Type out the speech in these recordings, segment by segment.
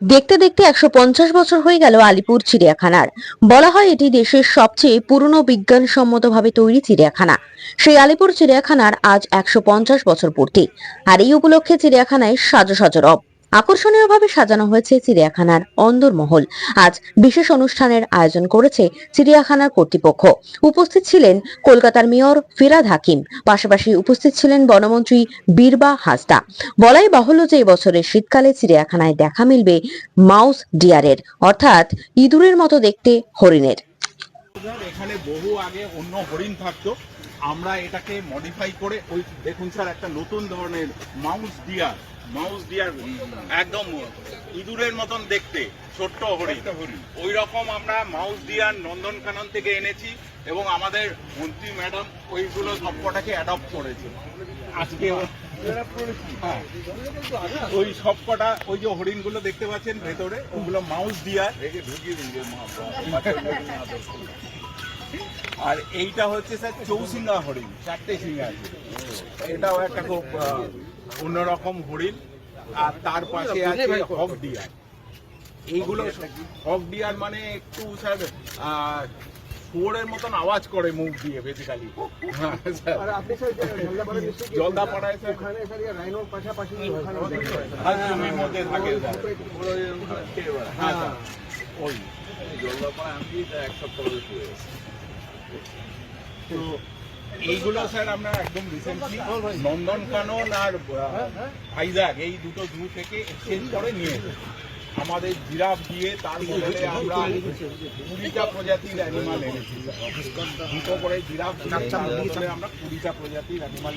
দেখতে দেখতে একশো পঞ্চাশ বছর হয়ে গেল আলিপুর চিড়িয়াখানার। বলা হয় এটি দেশের সবচেয়ে পুরনো বিজ্ঞানসম্মতভাবে তৈরি চিড়িয়াখানা। সেই আলিপুর চিড়িয়াখানার আজ একশো পঞ্চাশ বছর পূর্তি। আর এই উপলক্ষে চিড়িয়াখানায় সাজো সাজো রব। আকর্ষণীয়ভাবে সাজানো হয়েছে চিড়িয়াখানার অন্দরমহল। আজ বিশেষ অনুষ্ঠানের আয়োজন করেছে চিড়িয়াখানার কর্তৃপক্ষ। উপস্থিত ছিলেন কলকাতার মেয়র ফিরাদ হাকিম। পাশাপাশি উপস্থিত ছিলেন বনমন্ত্রী বীরবা হাসদা। বলাই বাহুল্য যে এবছরের শীতকালে চিড়িয়াখানায় দেখা মিলবে মাউস ডিয়ারের, অর্থাৎ ইঁদুরের মতো দেখতে হরিণের। এখানে বহু আগে অন্য হরিণ থাকতো। আমরা এটাকে মডিফাই করে ওই দেখুন স্যার একটা নতুন ধরনের মাউস ডিয়ার মাউস ডিয়ার একদম ইঁদুরের মতন দেখতে ছোট্ট হরিণ ওই রকম আমরা মাউস ডিয়ার নন্দনকানন থেকে এনেছি এবং আমাদের মন্ত্রী ম্যাডাম ওইগুলো সবকটাকে অ্যাডপ্ট করেছে। আজকে হ্যাঁ। ওই সবকটা ওই যে হরিণগুলো দেখতে পাচ্ছেন ভেতরে ওগুলো মাউস ডিয়ার ঢুকিয়ে দিন আর এইটা হচ্ছে স্যার চৌসিঙ্গা হরিণ চারটে সিঙ্গা আছে। এটাও একটা খুব অন্যরকম হরিণ। আর তার পাশে আছে হক ডিয়ার। এইগুলো হক ডিয়ার মানে একটু স্যার শুয়োরের মতন আওয়াজ করে মুখ দিয়ে বেসিক্যালি আর আপনি স্যার জলদাপাড়া ডিস্ট্রিক্ট জলদাপাড়ায় স্যার। ওখানে স্যার ইয়ে ওখানে মধ্যে থাকে স্যার। হ্যাঁ স্যার। ওই। তো এইগুলো স্যার আমরা একদম রিসেন্টলি নন্দনকানন আর হাইজাগ এই দুটো জু থেকে এক্সচেঞ্জ করে নিয়ে। আমাদের জিরাফ দিয়ে তার মধ্যে আমরা কুড়িটা প্রজাতির অ্যানিমাল এনেছি। দুটো করে জিরাফ দিয়ে আমরা কুড়িটা প্রজাতির অ্যানিমাল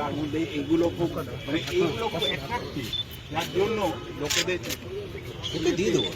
তার মধ্যে এইগুলো খুব মানে এইগুলো খুব অ্যাট্রাক্টিভ যার জন্য লোকেদের দিয়ে দেবো।